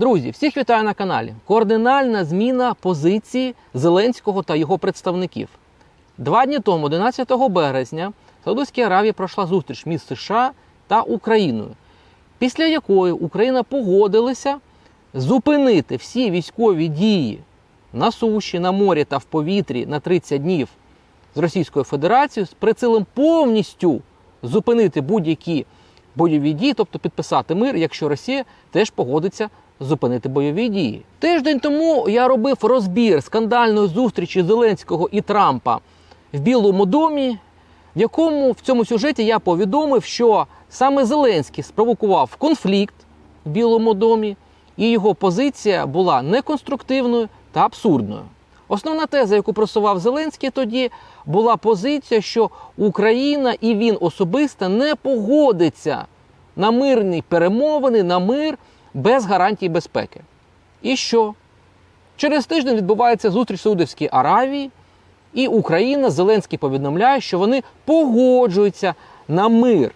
Друзі, всіх вітаю на каналі. Координальна зміна позиції Зеленського та його представників. Два дні тому, 11 березня, в Саудовській Аравії пройшла зустріч між США та Україною, після якої Україна погодилася зупинити всі військові дії на суші, на морі та в повітрі на 30 днів з Російською Федерацією з прицілом повністю зупинити будь-які бойові дії, тобто підписати мир, якщо Росія теж погодиться зупинити бойові дії. Тиждень тому я робив розбір скандальної зустрічі Зеленського і Трампа в Білому домі, в якому в цьому сюжеті я повідомив, що саме Зеленський спровокував конфлікт в Білому домі, і його позиція була неконструктивною та абсурдною. Основна теза, яку просував Зеленський тоді, була позиція, що Україна і він особисто не погодиться на мирні перемовини, на мир без гарантій безпеки. І що? Через тиждень відбувається зустріч в Аравії, і Україна Зеленський повідомляє, що вони погоджуються на мир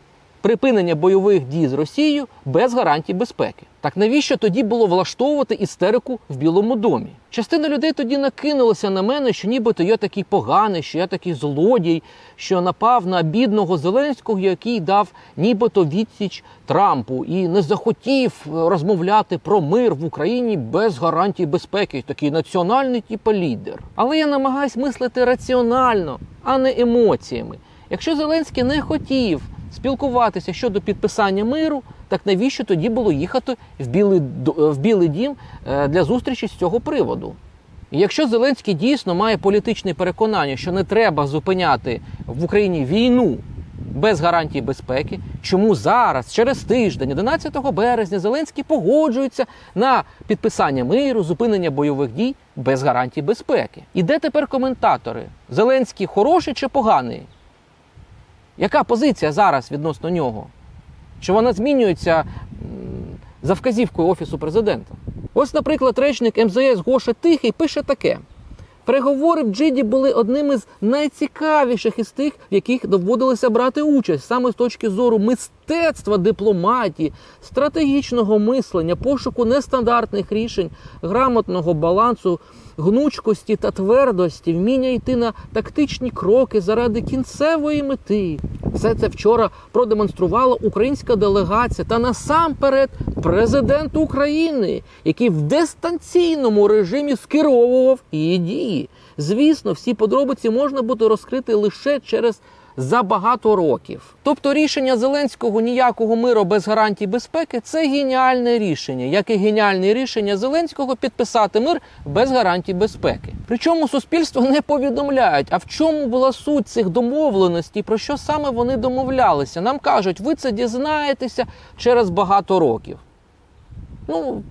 припинення бойових дій з Росією без гарантій безпеки. Так навіщо тоді було влаштовувати істерику в Білому домі? Частина людей тоді накинулася на мене, що нібито я такий поганий, що я такий злодій, що напав на бідного Зеленського, який дав нібито відсіч Трампу і не захотів розмовляти про мир в Україні без гарантій безпеки. Такий національний типу лідер. Але я намагаюсь мислити раціонально, а не емоціями. Якщо Зеленський не хотів спілкуватися щодо підписання миру, так навіщо тоді було їхати в Білий, в Білий Дім е, для зустрічі з цього приводу? І якщо Зеленський дійсно має політичне переконання, що не треба зупиняти в Україні війну без гарантій безпеки, чому зараз, через тиждень, 11 березня, Зеленський погоджується на підписання миру, зупинення бойових дій без гарантій безпеки? І де тепер коментатори? Зеленський хороший чи поганий? Яка позиція зараз відносно нього? Чи вона змінюється за вказівкою Офісу президента? Ось, наприклад, речник МЗС Гоша Тихий пише таке: переговори в Джиді були одними з найцікавіших із тих, в яких доводилося брати участь саме з точки зору мистецтва дипломатії, стратегічного мислення, пошуку нестандартних рішень, грамотного балансу, гнучкості та твердості, вміння йти на тактичні кроки заради кінцевої мети. Все це вчора продемонструвала українська делегація та насамперед президент України, який в дистанційному режимі скеровував її дії. Звісно, всі подробиці можна буде розкрити лише через за багато років. Тобто рішення Зеленського ніякого миру без гарантій безпеки це геніальне рішення, як і геніальне рішення Зеленського підписати мир без гарантій безпеки. Причому суспільство не повідомляють, а в чому була суть цих домовленостей, про що саме вони домовлялися. Нам кажуть, ви це дізнаєтеся через багато років. Ну,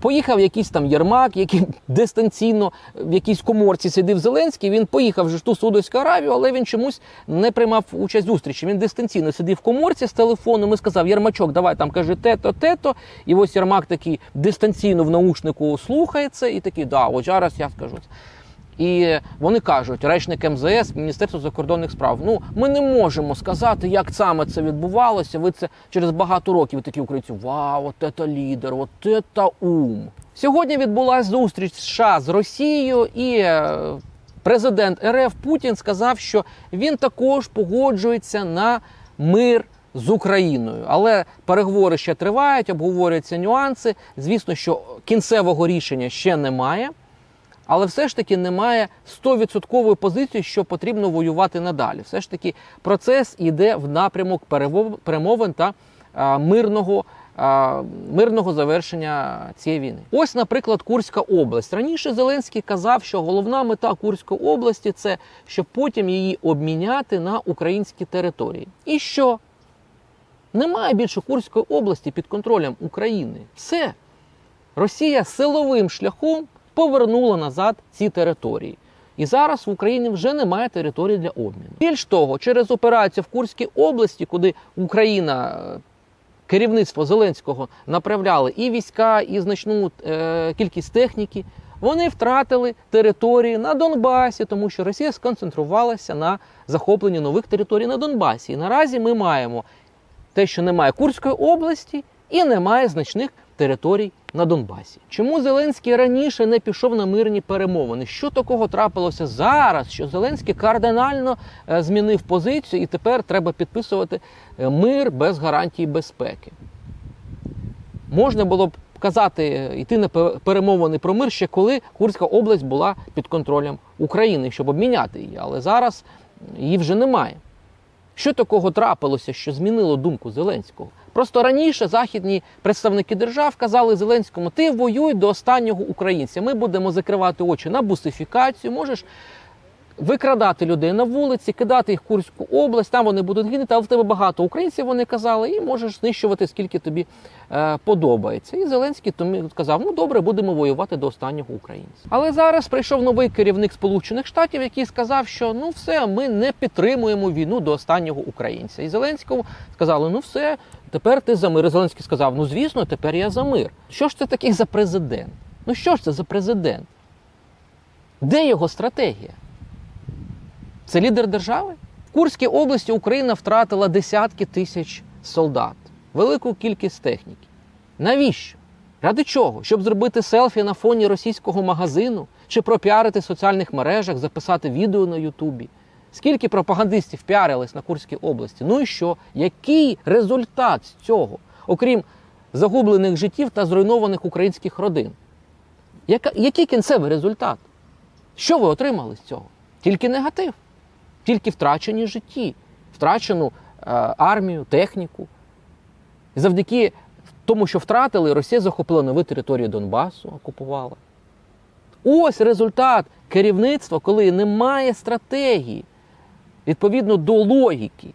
поїхав якийсь там Єрмак, який дистанційно в якійсь коморці сидів Зеленський. Він поїхав вже в ту Саудовську Аравію, але він чомусь не приймав участь зустрічі. Він дистанційно сидів в коморці з телефоном і сказав: Єрмачок, давай там каже те-то. І ось Єрмак такий дистанційно в наушнику слухається і такий, да, от зараз я скажу. І вони кажуть, речник МЗС, Міністерство закордонних справ. Ну, ми не можемо сказати, як саме це відбувалося. Ви це через багато років такі українці. Вау, от це лідер, от це ум. Сьогодні відбулася зустріч США з Росією, і е, президент РФ Путін сказав, що він також погоджується на мир. З Україною, але переговори ще тривають, обговорюються нюанси. Звісно, що кінцевого рішення ще немає. Але все ж таки немає 100% позиції, що потрібно воювати надалі. Все ж таки процес йде в напрямок перемовин та а, мирного, мирного завершення цієї війни. Ось, наприклад, Курська область. Раніше Зеленський казав, що головна мета Курської області це щоб потім її обміняти на українські території. І що? Немає більше Курської області під контролем України. Все. Росія силовим шляхом повернула назад ці території. І зараз в Україні вже немає території для обміну. Більш того, через операцію в Курській області, куди Україна, е, керівництво Зеленського направляли і війська, і значну е, кількість техніки, вони втратили території на Донбасі, тому що Росія сконцентрувалася на захопленні нових територій на Донбасі. І наразі ми маємо те, що немає Курської області і немає значних територій на Донбасі. Чому Зеленський раніше не пішов на мирні перемовини? Що такого трапилося зараз? Що Зеленський кардинально е, змінив позицію, і тепер треба підписувати е, мир без гарантії безпеки? Можна було б казати, е, йти на перемовини про мир ще коли Курська область була під контролем України, щоб обміняти її, але зараз її вже немає. Що такого трапилося, що змінило думку Зеленського? Просто раніше західні представники держав казали Зеленському: ти воюй до останнього українця. Ми будемо закривати очі на бусифікацію. Можеш викрадати людей на вулиці, кидати їх в Курську область, там вони будуть гинути, але в тебе багато українців, вони казали, і можеш знищувати скільки тобі е, подобається. І Зеленський тому сказав: ну добре, будемо воювати до останнього українця. Але зараз прийшов новий керівник Сполучених Штатів, який сказав, що ну все, ми не підтримуємо війну до останнього українця. І Зеленському сказали: ну все, тепер ти за мир. Зеленський сказав: ну звісно, тепер я за мир. Що ж це такий за президент? Ну що ж це за президент? Де його стратегія? Це лідер держави? В Курській області Україна втратила десятки тисяч солдат, велику кількість техніки. Навіщо? Ради чого? Щоб зробити селфі на фоні російського магазину чи пропіарити в соціальних мережах, записати відео на Ютубі? Скільки пропагандистів піарились на Курській області? Ну і що? Який результат з цього, окрім загублених життів та зруйнованих українських родин? Яка, який кінцевий результат? Що ви отримали з цього? Тільки негатив, тільки втрачені житті, втрачену е, армію, техніку. І завдяки тому, що втратили, Росія захопила нові території Донбасу, окупувала. Ось результат керівництва, коли немає стратегії відповідно до логіки.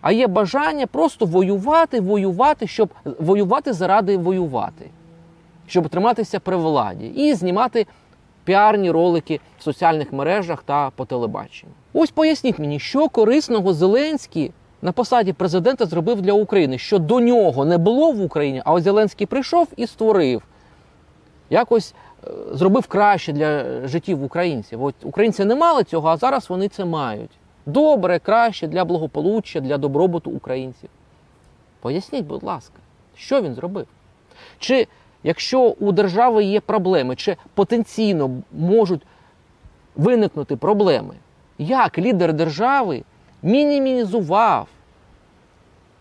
А є бажання просто воювати, воювати, щоб воювати заради воювати, щоб триматися при владі і знімати піарні ролики в соціальних мережах та по телебаченню. Ось поясніть мені, що корисного Зеленський на посаді президента зробив для України, що до нього не було в Україні, а ось Зеленський прийшов і створив. Якось е, зробив краще для життів українців. От українці не мали цього, а зараз вони це мають. Добре, краще для благополуччя, для добробуту українців. Поясніть, будь ласка, що він зробив? Чи якщо у держави є проблеми, чи потенційно можуть виникнути проблеми, як лідер держави мінімізував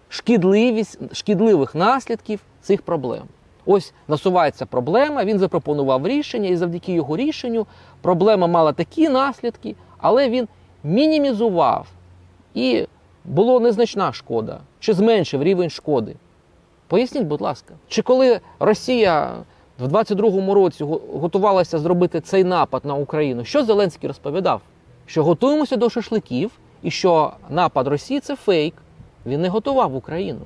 шкідливість, шкідливих наслідків цих проблем? Ось насувається проблема, він запропонував рішення, і завдяки його рішенню проблема мала такі наслідки, але він мінімізував і була незначна шкода, чи зменшив рівень шкоди. Поясніть, будь ласка, чи коли Росія в 22-му році готувалася зробити цей напад на Україну, що Зеленський розповідав? Що готуємося до шашликів, і що напад Росії це фейк. Він не готував Україну.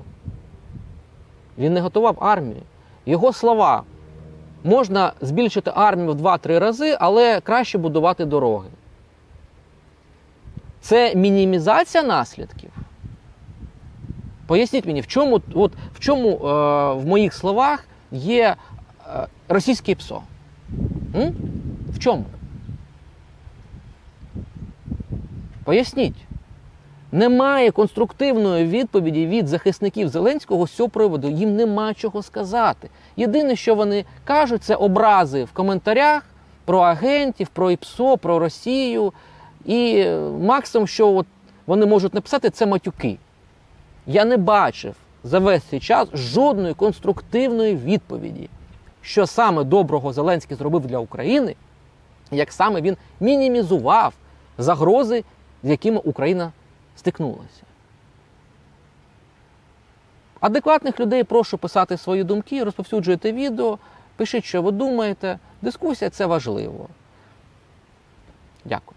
Він не готував армію. Його слова: можна збільшити армію в 2-3 рази, але краще будувати дороги. Це мінімізація наслідків. Поясніть мені, в чому, от, в, чому е, в моїх словах є е, російське ПСО? М? В чому? Поясніть. Немає конструктивної відповіді від захисників Зеленського з цього приводу. Їм нема чого сказати. Єдине, що вони кажуть, це образи в коментарях про агентів, про ІПСО, про Росію. І е, максимум, що от вони можуть написати, це матюки. Я не бачив за весь цей час жодної конструктивної відповіді, що саме доброго Зеленський зробив для України, як саме він мінімізував загрози, з якими Україна стикнулася. Адекватних людей прошу писати свої думки, розповсюджуйте відео, пишіть, що ви думаєте. Дискусія це важливо. Дякую.